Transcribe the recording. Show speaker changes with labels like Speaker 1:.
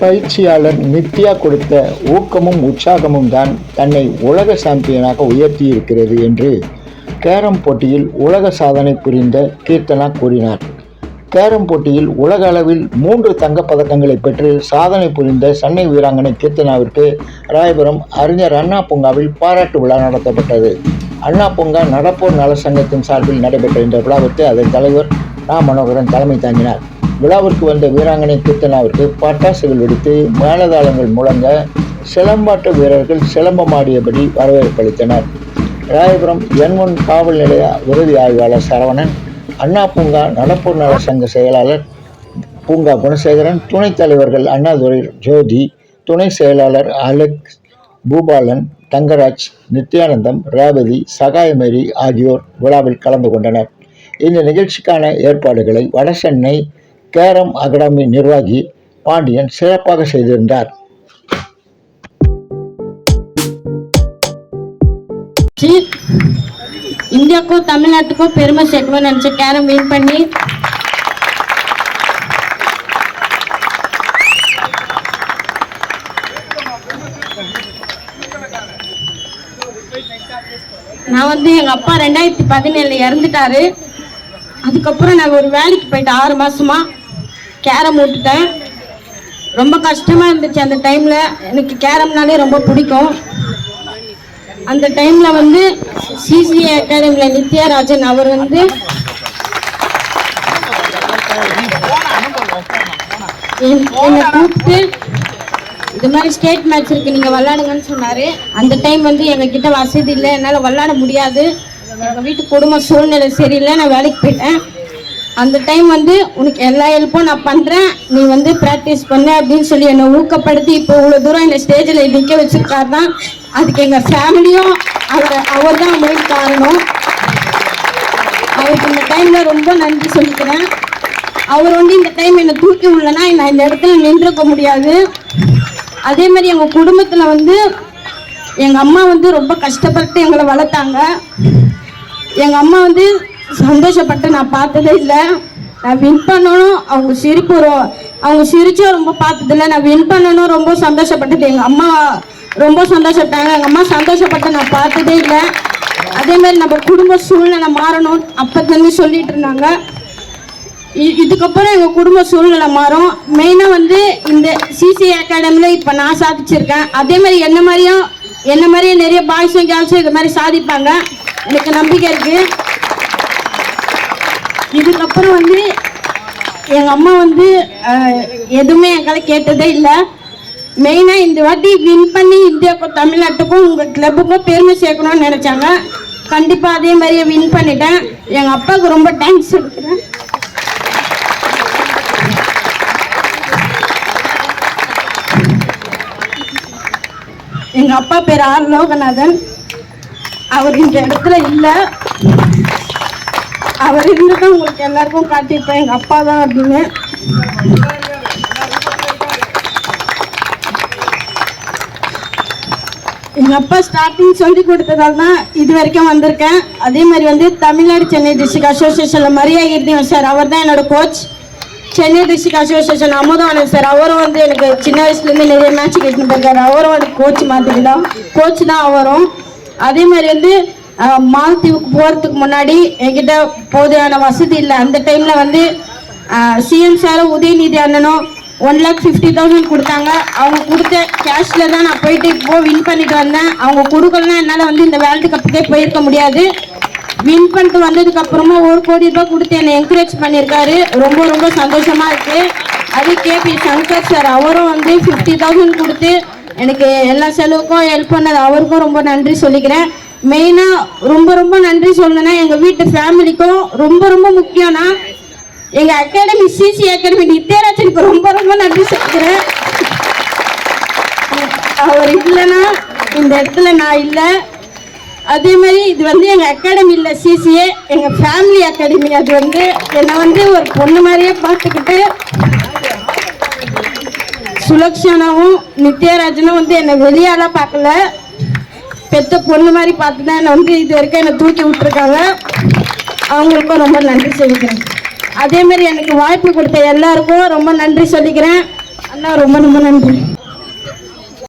Speaker 1: பயிற்சியாளர் நித்யா கொடுத்த ஊக்கமும் உற்சாகமும் தான் தன்னை உலக சாம்பியனாக உயர்த்தியிருக்கிறது என்று கேரம் போட்டியில் உலக சாதனை புரிந்த கீர்த்தனா கூறினார். கேரம் போட்டியில் உலக அளவில் மூன்று தங்கப்பதக்கங்களை பெற்று சாதனை புரிந்த சென்னை வீராங்கனை கீர்த்தனாவிற்கு ராயபுரம் அறிஞர் அண்ணா பூங்காவில் பாராட்டு விழா நடத்தப்பட்டது. அண்ணா பூங்கா நடப்போர் நலசங்கத்தின் சார்பில் நடைபெற்ற இந்த விழாவிற்கு அதன் தலைவர் ரா மனோகரன் தலைமை தாங்கினார். விழாவிற்கு வந்த வீராங்கனை கீர்த்தனாவிற்கு பட்டாசுகள் வெடித்து மேலதாளங்கள் முழங்க சிலம்பாட்ட வீரர்கள் சிலம்பமாடியபடி வரவேற்பளித்தனர் ராயபுரம் என் ஒன் காவல் நிலைய உதவி ஆய்வாளர் சரவணன் அண்ணா பூங்கா நடப்பூர் நல சங்க செயலாளர் பூங்கா குணசேகரன் துணைத் தலைவர்கள் அண்ணாதுரை ஜோதி துணை செயலாளர் அலெக்ஸ் பூபாலன் தங்கராஜ் நித்யானந்தம் ரேவதி சகாயமேரி ஆகியோர் விழாவில் கலந்து கொண்டனர். இந்த நிகழ்ச்சிக்கான ஏற்பாடுகளை வடசென்னை கேரம் அகாடமி நிர்வாகி பாண்டியன் சிறப்பாக செய்திருந்தார்.
Speaker 2: இந்தியாவுக்கும் தமிழ்நாட்டுக்கும் பெருமை சேர்க்கணும்னு நினச்ச கேரம் வின் பண்ணி நான் வந்து எங்கள் அப்பா ரெண்டாயிரத்தி பதினேழில் இறந்துட்டாரு. அதுக்கப்புறம் நான் ஒரு வேலைக்கு போயிட்டு ஆறு மாசமா கேரம் விட்டுட்டேன். ரொம்ப கஷ்டமாக இருந்துச்சு அந்த டைமில் எனக்கு கேரம்னாலே ரொம்ப பிடிக்கும். அந்த டைமில் வந்து சிசிஏ அகாடமியில் நித்யாராஜன் அவர் வந்து என்- என்னை கூப்பிட்டு இது மாதிரி ஸ்டேட் மேட்ச் இருக்கு நீங்கள் விளாடுங்கன்னு சொன்னார். அந்த டைம் வந்து எங்ககிட்ட வசதி இல்லை. என்னால் விளாட முடியாது. எங்கள் வீட்டு குடும்ப சூழ்நிலை சரியில்லை. நான் வேலைக்கு போயிட்டேன். அந்த டைம் வந்து உனக்கு எல்லா ஹெல்ப்பும் நான் பண்ணுறேன் நீ வந்து ப்ராக்டிஸ் பண்ணு அப்படின்னு சொல்லி என்னை ஊக்கப்படுத்தி இப்போ இவ்வளோ தூரம் என்னை ஸ்டேஜில் நிற்க வச்சுருக்காரு தான் அதுக்கு எங்கள் ஃபேமிலியும் அவர் அவர் தான் மெயின் காரணம். அவருக்கு இந்த டைமில் ரொம்ப நன்றி சொல்லிக்கிறேன். அவர் வந்து இந்த டைம் என்னை தூக்கி விடலன்னா நான் இந்த இடத்துல நின்றுக்க முடியாது. அதே மாதிரி எங்கள் குடும்பத்தில் வந்து எங்கள் அம்மா வந்து ரொம்ப கஷ்டப்பட்டு எங்களை வளர்த்தாங்க. எங்கள் அம்மா வந்து சந்தோஷப்பட்டு நான் பார்த்ததே இல்லை. நான் வின் பண்ணணும் அவங்க சிரிப்பு அவங்க சிரிச்சும் ரொம்ப பார்த்ததில்ல நான் வின் பண்ணணும் ரொம்ப சந்தோஷப்பட்டது எங்கள் அம்மா ரொம்ப சந்தோஷப்பட்டாங்க. எங்கள் அம்மா சந்தோஷப்பட்டு நான் பார்த்ததே இல்லை. அதே மாதிரி நம்ம குடும்ப சூழ்நிலை மாறணும். அப்போதுலேருந்து சொல்லிட்டு இருந்தாங்க. இதுக்கப்புறம் எங்கள் குடும்ப சூழ்நிலை மாறும். மெயினாக வந்து இந்த சிசி அகாடமியில் இப்போ நான் சாதிச்சிருக்கேன். அதே மாதிரி என்ன மாதிரியும் என்ன மாதிரியே நிறைய பாய்ஸும் கேர்ள்ஸும் இது மாதிரி சாதிப்பாங்க. எனக்கு நம்பிக்கை இருக்குது இதுக்கப்புறம் வந்து எங்கள் அம்மா வந்து எதுவுமே எங்களை கேட்டதே இல்லை. மெயினாக இந்த வாட்டி வின் பண்ணி இந்தியாவுக்கும் தமிழ்நாட்டுக்கும் உங்கள் கிளப்புக்கும் பெருமை சேர்க்கணும்னு நினச்சாங்க. கண்டிப்பாக அதே மாதிரியே வின் பண்ணிட்டேன். எங்கள் அப்பாவுக்கு ரொம்ப தேங்க்ஸ் சொல்லிக்கிறேன் எங்கள் அப்பா பேர் ஆர் லோகநாதன். அவர் இந்த இடத்துல இல்லை. அவர் இருந்துதான் உங்களுக்கு எல்லாருக்கும் காட்டியிருப்பேன் எங்கள் அப்பா தான் அப்படின்னு. எங்கள் அப்பா ஸ்டார்டிங் சொல்லி கொடுத்ததால தான் இது வரைக்கும் வந்திருக்கேன். அதே மாதிரி வந்து தமிழ்நாடு சென்னை டிஸ்ட்ரிக்ட் அசோசியேஷனில் மரியாதை சார் அவர் தான் என்னோட coach Chennai district association Amudhavanan sir அவரும் வந்து எனக்கு சின்ன வயசுலேருந்து நிறைய மேட்ச் கேட்டு போயிருக்காரு. அவரும் எனக்கு கோச் மாதிரி தான். கோச் தான் அவரும். அதே மாதிரி வந்து அஹ், மாலத்தீவுக்கு போகிறதுக்கு முன்னாடி என்கிட்ட போதுமான வசதி இல்லை. அந்த டைமில் வந்து சிஎம் சாரும் உதயநிதி அண்ணனும் ஒன் லேக் ஃபிஃப்டி தௌசண்ட் கொடுத்தாங்க. அவங்க கொடுத்த கேஷில் தான் நான் போயிட்டு இப்போ வின் பண்ணிட்டு வந்தேன். அவங்க கொடுக்கலன்னா என்னால் வந்து இந்த வேர்ல்டு கப்புக்கே போயிருக்க முடியாது. வின் பண்ணிட்டு வந்ததுக்கு அப்புறமா ஒரு கோடி ரூபாய் கொடுத்து என்னை என்கரேஜ் பண்ணியிருக்காரு. ரொம்ப ரொம்ப சந்தோஷமா இருக்கு. அது கேபி சங்கர் சார் அவரும் வந்து ஃபிஃப்டி தௌசண்ட் கொடுத்து எனக்கு எல்லா செலவுக்கும் ஹெல்ப் பண்ணது. அவருக்கும் ரொம்ப நன்றி சொல்லிக்கிறேன். மெயினாக ரொம்ப ரொம்ப நன்றி சொல்லணும்னா எங்கள் வீட்டு ஃபேமிலிக்கும் ரொம்ப ரொம்ப முக்கியம்னா எங்கள் அகாடமி சிசி அகாடமி நித்யராஜனுக்கு ரொம்ப ரொம்ப நன்றி சொல்கிறேன் அவர் இல்லைன்னா இந்த இடத்துல நான் இல்லை. அதே மாதிரி இது வந்து எங்கள் அகாடமி இல்லை சிசிஏ எங்கள் ஃபேமிலி அகாடமி அது வந்து என்னை வந்து ஒரு பொண்ணு மாதிரியே பார்த்துக்கிட்டு சுலக்ஷனாவும் நித்யராஜனும் வந்து என்னை வெளியாலாம் பார்க்கல. பெத்த பொண்ணு மாதிரி பார்த்து தான் என்னை வந்து இது வரைக்கும் என்னை தூக்கி விட்டுருக்காங்க. அவங்களுக்கும் ரொம்ப நன்றி சொல்லிக்கிறேன். அதே மாதிரி எனக்கு வாய்ப்பு கொடுத்த எல்லாருக்கும் ரொம்ப நன்றி சொல்லிக்கிறேன். அண்ணா ரொம்ப ரொம்ப நன்றி.